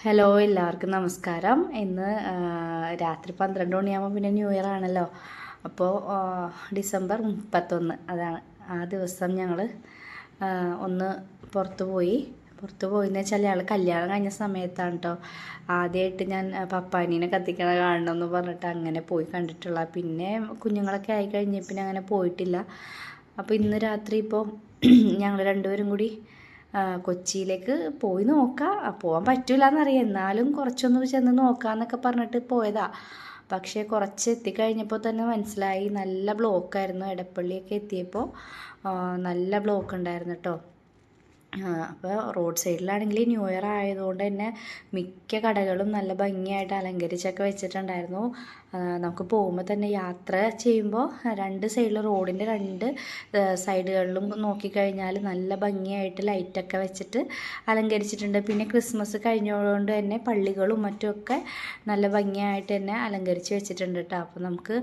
Hello എല്ലാവർക്കും നമസ്കാരം. ഇന്ന് രാത്രി പന്ത്രണ്ട് മണിയാകുമ്പോൾ പിന്നെ ന്യൂ ഇയർ ആണല്ലോ. അപ്പോൾ ഡിസംബർ മുപ്പത്തൊന്ന്. അതാണ് ആ ദിവസം ഞങ്ങൾ ഒന്ന് പുറത്തു പോയി. പുറത്ത് പോയിന്ന് വെച്ചാൽ ഞങ്ങൾ കല്യാണം കഴിഞ്ഞ സമയത്താണ് കേട്ടോ ആദ്യമായിട്ട് ഞാൻ പപ്പാനീനെ കത്തിക്കണ കാണണമെന്ന് പറഞ്ഞിട്ട് അങ്ങനെ പോയി കണ്ടിട്ടുള്ള പിന്നെ കുഞ്ഞുങ്ങളൊക്കെ ആയി കഴിഞ്ഞ് പിന്നെ അങ്ങനെ പോയിട്ടില്ല. അപ്പോൾ ഇന്ന് രാത്രി ഇപ്പോൾ ഞങ്ങൾ രണ്ടുപേരും കൂടി കൊച്ചിയിലേക്ക് പോയി നോക്കാം. പോകാൻ പറ്റില്ല എന്നറിയാം എന്നാലും കുറച്ചൊന്ന് ചെന്ന് നോക്കാന്നൊക്കെ പറഞ്ഞിട്ട് പോയതാ. പക്ഷേ കുറച്ച് എത്തിക്കഴിഞ്ഞപ്പോൾ തന്നെ മനസ്സിലായി നല്ല ബ്ലോക്കായിരുന്നു എടപ്പള്ളിയൊക്കെ എത്തിയപ്പോൾ. നല്ല ബ്ലോക്ക് ഉണ്ടായിരുന്നു കേട്ടോ അപ്പോൾ റോഡ് സൈഡിലാണെങ്കിൽ ന്യൂ ഇയർ ആയതുകൊണ്ട് തന്നെ മിക്ക കടകളും നല്ല ഭംഗിയായിട്ട് അലങ്കരിച്ചൊക്കെ വെച്ചിട്ടുണ്ടായിരുന്നു. നമുക്ക് പോകുമ്പോൾ തന്നെ യാത്ര ചെയ്യുമ്പോൾ രണ്ട് സൈഡിൽ റോഡിന്റെ രണ്ട് സൈഡുകളിലും നോക്കിക്കഴിഞ്ഞാൽ നല്ല ഭംഗിയായിട്ട് ലൈറ്റൊക്കെ വെച്ചിട്ട് അലങ്കരിച്ചിട്ടുണ്ട്. പിന്നെ ക്രിസ്മസ് കഴിഞ്ഞതുകൊണ്ട് തന്നെ പള്ളികളും മറ്റുമൊക്കെ നല്ല ഭംഗിയായിട്ട് തന്നെ അലങ്കരിച്ച് വെച്ചിട്ടുണ്ട് കേട്ടോ അപ്പോൾ നമുക്ക്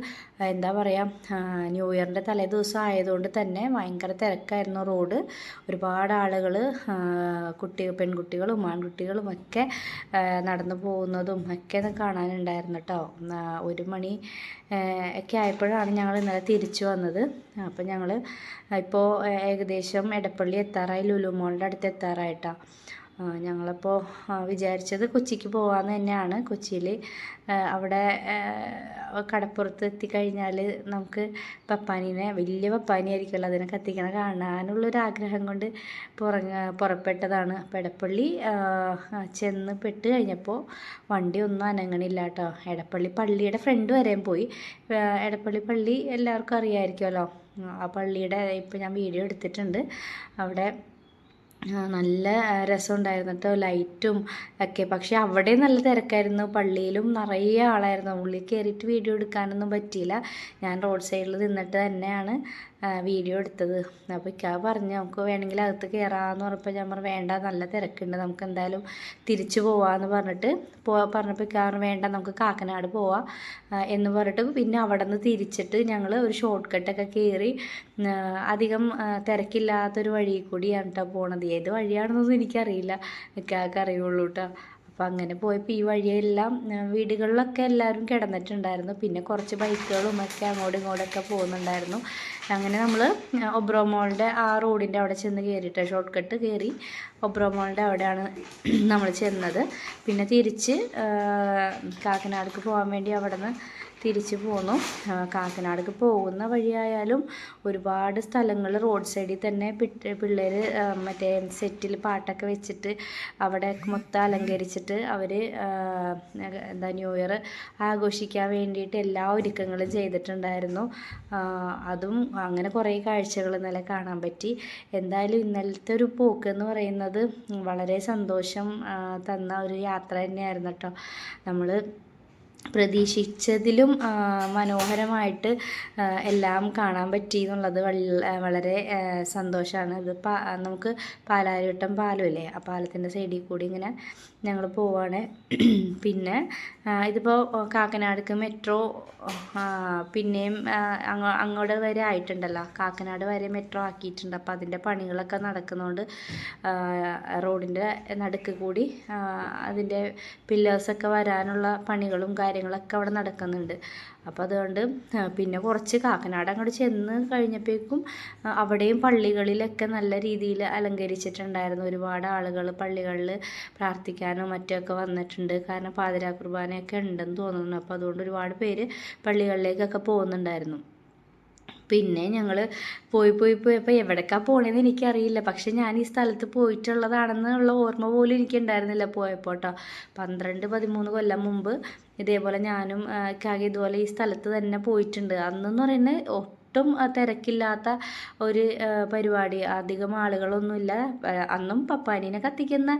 എന്താ പറയുക ന്യൂ ഇയറിന്റെ തലേ ദിവസം ആയതുകൊണ്ട് തന്നെ ഭയങ്കര തിരക്കായിരുന്നു റോഡ് ഒരുപാട് ആളുകൾ കുട്ടി പെൺകുട്ടികളും ആൺകുട്ടികളും ഒക്കെ നടന്നു പോകുന്നതും ഒക്കെ കാണാനുണ്ടായിരുന്നു കേട്ടോ ഒരു മണി ഒക്കെ ആയപ്പോഴാണ് ഞങ്ങൾ ഇന്നലെ തിരിച്ചു വന്നത്. അപ്പോൾ ഞങ്ങൾ ഇപ്പോൾ ഏകദേശം എടപ്പള്ളി എത്താറായി ലുലു മോളിന്റെ അടുത്ത് എത്താറായിട്ടാണ് ഞങ്ങളപ്പോൾ വിചാരിച്ചത് കൊച്ചിക്ക് പോകാമെന്ന് തന്നെയാണ്. കൊച്ചിയിൽ അവിടെ കടപ്പുറത്ത് എത്തിക്കഴിഞ്ഞാൽ നമുക്ക് പപ്പാനീനെ വലിയ പപ്പാനിയായിരിക്കുമല്ലോ അതിനെ കത്തിക്കണ കാണാനുള്ളൊരാഗ്രഹം കൊണ്ട് പുറങ്ങ പുറപ്പെട്ടതാണ്. ഇടപ്പള്ളി ചെന്ന് പെട്ട് കഴിഞ്ഞപ്പോൾ വണ്ടി ഒന്നും അനങ്ങണില്ല കേട്ടോ എടപ്പള്ളി പള്ളിയുടെ ഫ്രണ്ട് വരെയും പോയി. എടപ്പള്ളി പള്ളി എല്ലാവർക്കും അറിയാമായിരിക്കുമല്ലോ ആ പള്ളിയുടെ ഇപ്പോൾ ഞാൻ വീഡിയോ എടുത്തിട്ടുണ്ട്. അവിടെ നല്ല രസമുണ്ടായിരുന്നു കേട്ടോ ലൈറ്റും ഒക്കെ. പക്ഷെ അവിടെ നല്ല തിരക്കായിരുന്നു. പള്ളിയിലും നിറയെ ആളായിരുന്നു. ഉള്ളിൽ കയറിയിട്ട് വീഡിയോ എടുക്കാനൊന്നും പറ്റിയില്ല. ഞാൻ റോഡ് സൈഡിൽ നിന്നിട്ട് തന്നെയാണ് വീഡിയോ എടുത്തത്. അപ്പോൾ ഇക്കാ പറഞ്ഞ് നമുക്ക് വേണമെങ്കിൽ അകത്ത് കയറാമെന്ന് പറഞ്ഞപ്പോൾ ഞാൻ പറഞ്ഞു വേണ്ട നല്ല തിരക്കുണ്ട്. നമുക്ക് എന്തായാലും തിരിച്ചു പോവാമെന്ന് പറഞ്ഞിട്ട് പോ പറഞ്ഞപ്പോൾ ഇക്കാ വേണ്ട നമുക്ക് കാക്കനാട് പോവാം. എന്ന് പറഞ്ഞിട്ട് പിന്നെ അവിടെ നിന്ന് തിരിച്ചിട്ട് ഞങ്ങൾ ഒരു ഷോർട്ട് കട്ടൊക്കെ കയറി അധികം തിരക്കില്ലാത്തൊരു വഴി കൂടിയാണ് കേട്ടോ പോണത്. ഏത് വഴിയാണെന്നൊന്നും എനിക്കറിയില്ല. ഇക്കാക്ക് അറിയുള്ളൂ കേട്ടോ അപ്പോൾ അങ്ങനെ പോയപ്പോൾ ഈ വഴിയെല്ലാം വീടുകളിലൊക്കെ എല്ലാവരും കിടന്നിട്ടുണ്ടായിരുന്നു. പിന്നെ കുറച്ച് ബൈക്കുകളും ഒക്കെ അങ്ങോട്ടും ഇങ്ങോട്ടൊക്കെ പോകുന്നുണ്ടായിരുന്നു. അങ്ങനെ നമ്മൾ ഒബ്രോ മോളിന്റെ ആ റോഡിന്റെ അവിടെ ചെന്ന് കയറിയിട്ട് ഷോർട്ട് കട്ട് കയറി ഒബ്രോ മോളിന്റെ അവിടെയാണ് നമ്മൾ ചെന്നത്. പിന്നെ തിരിച്ച് കാക്കനാടേക്ക് പോകാൻ വേണ്ടി അവിടെ നിന്ന് തിരിച്ച് പോന്നു. കാക്കനാടക്ക് പോകുന്ന വഴിയായാലും ഒരുപാട് സ്ഥലങ്ങൾ റോഡ് സൈഡിൽ തന്നെ പിള്ളേർ മറ്റേ സെറ്റിൽ പാട്ടൊക്കെ വെച്ചിട്ട് അവിടെ മൊത്തം അലങ്കരിച്ചിട്ട് അവർ എന്താ ന്യൂ ഇയർ ആഘോഷിക്കാൻ വേണ്ടിയിട്ട് എല്ലാ ഒരുക്കങ്ങളും ചെയ്തിട്ടുണ്ടായിരുന്നു. അതും അങ്ങനെ കുറേ കാഴ്ചകൾ ഇന്നലെ കാണാൻ പറ്റി. എന്തായാലും ഇന്നലത്തെ ഒരു പോക്ക് എന്ന് പറയുന്നത് വളരെ സന്തോഷം തന്ന ഒരു യാത്ര തന്നെയായിരുന്നു കേട്ടോ നമ്മൾ പ്രതീക്ഷിച്ചതിലും മനോഹരമായിട്ട് എല്ലാം കാണാൻ പറ്റി എന്നുള്ളത് വളരെ സന്തോഷമാണ് ഇത് നമുക്ക് പാലാരിവട്ടം പാലമില്ലേ ആ പാലത്തിന്റെ സൈഡിൽ കൂടി ഇങ്ങനെ ഞങ്ങൾ പോവാണ്. പിന്നെ ഇതിപ്പോൾ കാക്കനാടേക്ക് മെട്രോ പിന്നെയും അങ്ങ അങ്ങോട്ട് വരെ ആയിട്ടുണ്ടല്ലോ. കാക്കനാട് വരെ മെട്രോ ആക്കിയിട്ടുണ്ട്. അപ്പോൾ അതിന്റെ പണികളൊക്കെ നടക്കുന്നതുകൊണ്ട് റോഡിന്റെ നടുക്ക് കൂടി അതിന്റെ പില്ലേഴ്സൊക്കെ വരാനുള്ള പണികളും കാര്യങ്ങളൊക്കെ അവിടെ നടക്കുന്നുണ്ട്. അപ്പോൾ അതുകൊണ്ട് പിന്നെ കുറച്ച് കാക്കനാട് അങ്ങോട്ട് ചെന്ന് കഴിഞ്ഞപ്പോഴേക്കും അവിടെയും പള്ളികളിലൊക്കെ നല്ല രീതിയിൽ അലങ്കരിച്ചിട്ടുണ്ടായിരുന്നു. ഒരുപാട് ആളുകൾ പള്ളികളിൽ പ്രാർത്ഥിക്കാനും മറ്റൊക്കെ വന്നിട്ടുണ്ട്. കാരണം പാതിരാ കുർബാനയൊക്കെ ഉണ്ടെന്ന് തോന്നുന്നു. അപ്പോൾ അതുകൊണ്ട് ഒരുപാട് പേര് പള്ളികളിലേക്കൊക്കെ പോകുന്നുണ്ടായിരുന്നു. പിന്നെ ഞങ്ങൾ പോയി പോയി പോയപ്പോൾ എവിടേക്കാണ് പോണേന്ന് എനിക്കറിയില്ല. പക്ഷെ ഞാൻ ഈ സ്ഥലത്ത് പോയിട്ടുള്ളതാണെന്നുള്ള ഓർമ്മ പോലും എനിക്കുണ്ടായിരുന്നില്ല പോയപ്പോൾ കേട്ടോ പന്ത്രണ്ട് പതിമൂന്ന് കൊല്ലം മുമ്പ് ഇതേപോലെ ഞാനും കാകെ ഇതുപോലെ ഈ സ്ഥലത്ത് തന്നെ പോയിട്ടുണ്ട്. അന്നെന്ന് പറയുന്നത് ഒട്ടും തിരക്കില്ലാത്ത ഒരു പരിപാടി. അധികം ആളുകളൊന്നുമില്ല. അന്നും പപ്പാനീനെ കത്തിക്കുന്ന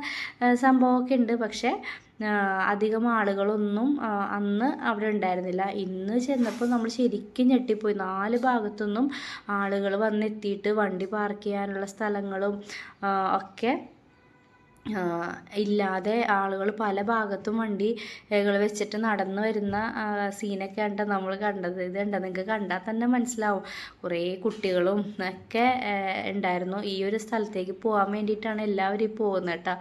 സംഭവമൊക്കെ ഉണ്ട്. പക്ഷേ അധികം ആളുകളൊന്നും അന്ന് അവിടെ ഉണ്ടായിരുന്നില്ല. ഇന്ന് ചെന്നപ്പോൾ നമ്മൾ ശരിക്കും ഞെട്ടിപ്പോയി. നാല് ഭാഗത്തുനിന്നും ആളുകൾ വന്നെത്തിയിട്ട് വണ്ടി പാർക്ക് ചെയ്യാനുള്ള സ്ഥലങ്ങളും ഒക്കെ ഇല്ലാതെ ആളുകൾ പല ഭാഗത്തും വണ്ടികൾ വെച്ചിട്ട് നടന്നു വരുന്ന സീനൊക്കെ ആണ് നമ്മൾ കണ്ടത് ഇത് കണ്ട നിങ്ങൾക്ക് കണ്ടാൽ തന്നെ മനസ്സിലാവും. കുറേ കുട്ടികളും ഒക്കെ ഉണ്ടായിരുന്നു. ഈ ഒരു സ്ഥലത്തേക്ക് പോകാൻ വേണ്ടിയിട്ടാണ് എല്ലാവരും പോകുന്നത് കേട്ടോ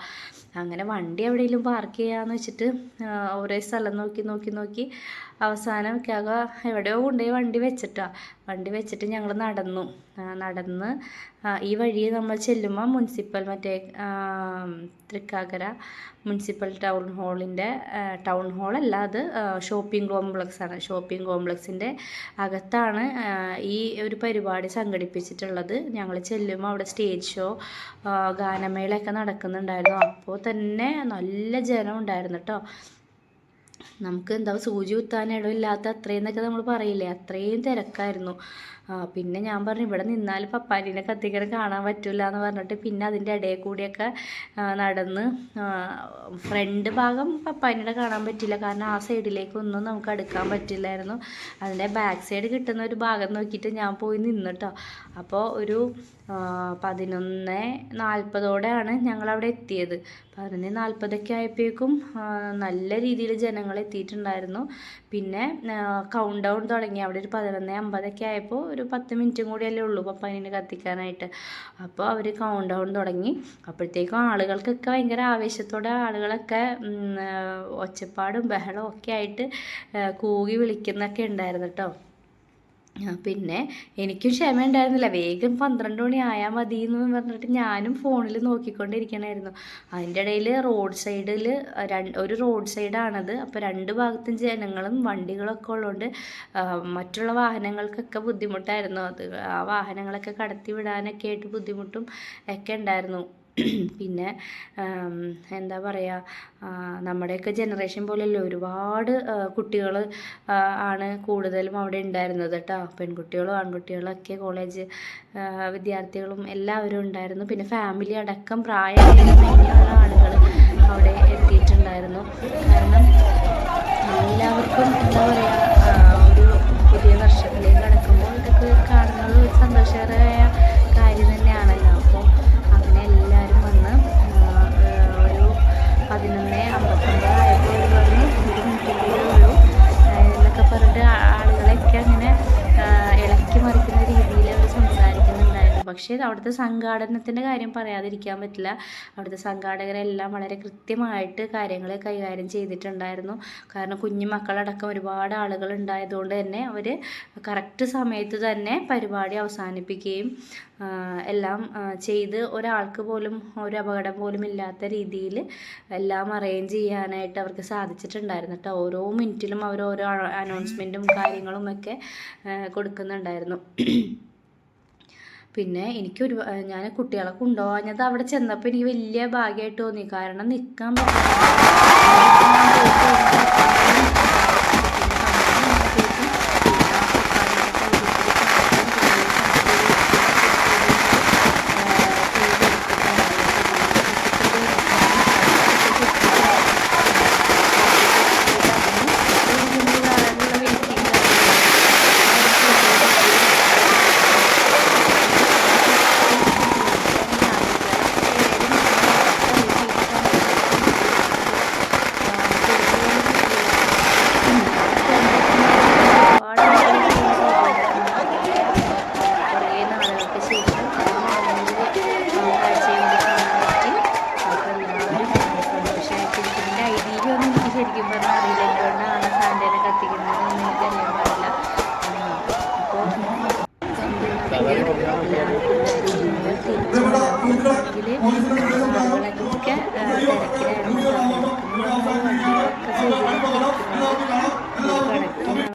അങ്ങനെ വണ്ടി എവിടെയെങ്കിലും പാർക്ക് ചെയ്യാമെന്ന് വെച്ചിട്ട് ഒരേ സ്ഥലം നോക്കി നോക്കി നോക്കി അവസാനം ക്യാഗ എവിടെയോ കൊണ്ടുപോയി വണ്ടി വെച്ചിട്ടാ. വണ്ടി വെച്ചിട്ട് ഞങ്ങൾ നടന്നു. നടന്ന് ഈ വഴി നമ്മൾ ചെല്ലുമ്പോൾ മുനിസിപ്പൽ മറ്റേ തൃക്കാക്കര മുനിസിപ്പൽ ടൗൺ ഹാളിന്റെ ടൗൺ ഹാളല്ല അത് ഷോപ്പിംഗ് കോംപ്ലക്സ് ആണ്. ഷോപ്പിംഗ് കോംപ്ലക്സിന്റെ അകത്താണ് ഈ ഒരു പരിപാടി സംഘടിപ്പിച്ചിട്ടുള്ളത്. ഞങ്ങൾ ചെല്ലുമ്പോൾ അവിടെ സ്റ്റേജ് ഷോ ഗാനമേളയൊക്കെ നടക്കുന്നുണ്ടായിരുന്നു. അപ്പോൾ തന്നെ നല്ല ജനം ഉണ്ടായിരുന്നു കേട്ടോ നമുക്ക് എന്താ സൂചി കുത്താൻ ഇടമില്ലാത്ത അത്രയും എന്നൊക്കെ നമ്മൾ പറയില്ലേ? അത്രയും തിരക്കായിരുന്നു. പിന്നെ ഞാൻ പറഞ്ഞു ഇവിടെ നിന്നാൽ പപ്പാനീനെ കത്തിക്കണ കാണാൻ പറ്റില്ല എന്ന് പറഞ്ഞിട്ട് പിന്നെ അതിന്റെ ഇടയിൽ കൂടിയൊക്കെ നടന്ന് ഫ്രണ്ട് ഭാഗം പപ്പാനീനെ കാണാൻ പറ്റില്ല കാരണം ആ സൈഡിലേക്കൊന്നും നമുക്ക് അടുക്കാൻ പറ്റില്ലായിരുന്നു. അതിന്റെ ബാക്ക് സൈഡ് കിട്ടുന്ന ഒരു ഭാഗം നോക്കിയിട്ട് ഞാൻ പോയി നിന്നിട്ടോ. അപ്പോൾ ഒരു പതിനൊന്ന് നാൽപ്പതോടെയാണ് ഞങ്ങളവിടെ എത്തിയത്. പതിനൊന്ന് നാൽപ്പതൊക്കെ ആയപ്പോഴേക്കും നല്ല രീതിയിൽ ജനങ്ങൾ എത്തിയിട്ടുണ്ടായിരുന്നു. പിന്നെ കൗണ്ട് ഡൗൺ തുടങ്ങി. അവിടെ ഒരു പതിനൊന്ന് അമ്പതൊക്കെ ആയപ്പോൾ ഒരു പത്ത് മിനിറ്റും കൂടിയല്ലേ ഉള്ളൂ പപ്പാനിനെ കത്തിക്കാനായിട്ട്. അപ്പോൾ അവർ കൗണ്ട് ഡൗൺ തുടങ്ങി. അപ്പോഴത്തേക്കും ആളുകൾക്കൊക്കെ ഭയങ്കര ആവേശത്തോടെ ആളുകളൊക്കെ ഒച്ചപ്പാടും ബഹളവും ഒക്കെ ആയിട്ട് കൂകി വിളിക്കുന്നൊക്കെ ഉണ്ടായിരുന്നു കേട്ടോ. പിന്നെ എനിക്കും ക്ഷമ ഉണ്ടായിരുന്നില്ല വേഗം പന്ത്രണ്ട് മണി ആയാൽ മതി എന്ന് പറഞ്ഞിട്ട് ഞാനും ഫോണിൽ നോക്കിക്കൊണ്ടിരിക്കണമായിരുന്നു അതിന്റെ ഇടയിൽ റോഡ് സൈഡിൽ രണ്ട് ഒരു റോഡ് സൈഡാണത്. അപ്പോൾ രണ്ട് ഭാഗത്തും ജനങ്ങളും വണ്ടികളൊക്കെ ഉള്ളതുകൊണ്ട് മറ്റുള്ള വാഹനങ്ങൾക്കൊക്കെ ബുദ്ധിമുട്ടായിരുന്നു. അത് ആ വാഹനങ്ങളൊക്കെ കടത്തി വിടാനൊക്കെ ആയിട്ട് ബുദ്ധിമുട്ടും ഒക്കെ ഉണ്ടായിരുന്നു. പിന്നെ എന്താ പറയുക നമ്മുടെയൊക്കെ ജനറേഷൻ പോലെയല്ല ഒരുപാട് കുട്ടികൾ ആണ് കൂടുതലും അവിടെ ഉണ്ടായിരുന്നത് കേട്ടോ. പെൺകുട്ടികളും ആൺകുട്ടികളും ഒക്കെ കോളേജ് വിദ്യാർത്ഥികളും എല്ലാവരും ഉണ്ടായിരുന്നു. പിന്നെ ഫാമിലി അടക്കം പ്രായമുള്ള ആളുകൾ അവിടെ എത്തിയിട്ടുണ്ടായിരുന്നു. കാരണം എല്ലാവർക്കും എന്താ പറയുക പക്ഷേ അവിടുത്തെ സംഘാടനത്തിന്റെ കാര്യം പറയാതിരിക്കാൻ പറ്റില്ല. അവിടുത്തെ സംഘാടകരെല്ലാം വളരെ കൃത്യമായിട്ട് കാര്യങ്ങൾ കൈകാര്യം ചെയ്തിട്ടുണ്ടായിരുന്നു. കാരണം കുഞ്ഞു മക്കളടക്കം ഒരുപാട് ആളുകൾ ഉണ്ടായതുകൊണ്ട് തന്നെ അവർ കറക്റ്റ് സമയത്ത് തന്നെ പരിപാടി അവസാനിപ്പിക്കുകയും എല്ലാം ചെയ്ത് ഒരാൾക്ക് പോലും ഒരു അപകടം പോലും ഇല്ലാത്ത രീതിയിൽ എല്ലാം അറേഞ്ച് ചെയ്യാനായിട്ട് അവർക്ക് സാധിച്ചിട്ടുണ്ടായിരുന്നു കേട്ടോ. ഓരോ മിനിറ്റിലും അവർ ഓരോ അനൗൺസ്മെന്റും കാര്യങ്ങളും ഒക്കെ കൊടുക്കുന്നുണ്ടായിരുന്നു. പിന്നെ എനിക്കൊരു ഞാൻ കുട്ടികളെ കൊണ്ടുപോകാഞ്ഞത് അവിടെ ചെന്നപ്പോൾ എനിക്ക് വലിയ ഭാഗ്യമായിട്ട് തോന്നി. കാരണം നിൽക്കാൻ കുറേ